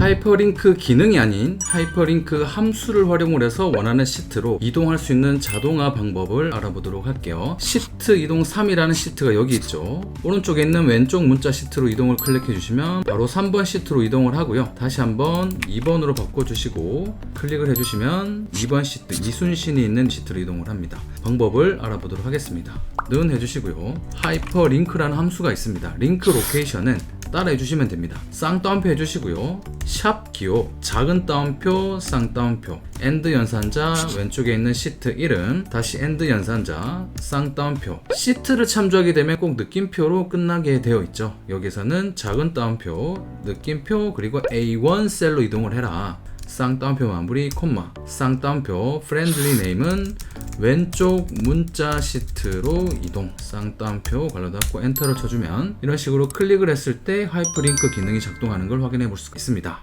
하이퍼링크 기능이 아닌 하이퍼링크 함수를 활용을 해서 원하는 시트로 이동할 수 있는 자동화 방법을 알아보도록 할게요. 시트 이동 3이라는 시트가 여기 있죠. 오른쪽에 있는 왼쪽 문자 시트로 이동을 클릭해 주시면 바로 3번 시트로 이동을 하고요. 다시 한번 2번으로 바꿔 주시고 클릭을 해 주시면 2번 시트 이순신이 있는 시트로 이동을 합니다. 방법을 알아보도록 하겠습니다. 는 해주시고요. 하이퍼링크라는 함수가 있습니다. 링크 로케이션은 따라해 주시면 됩니다. 쌍따옴표 해주시고요. 샵 기호, 작은 따옴표, 쌍따옴표, 엔드 연산자, 왼쪽에 있는 시트 이름, 다시 엔드 연산자, 쌍따옴표. 시트를 참조하게 되면 꼭 느낌표로 끝나게 되어 있죠. 여기서는 작은 따옴표, 느낌표, 그리고 A1 셀로 이동을 해라. 쌍따옴표 마무리 콤마 쌍따옴표 프렌들리 네임은 왼쪽 문자 시트로 이동. 쌍따옴표 갈라 닫고 엔터를 쳐주면 이런 식으로 클릭을 했을 때 하이퍼링크 기능이 작동하는 걸 확인해 볼 수가 있습니다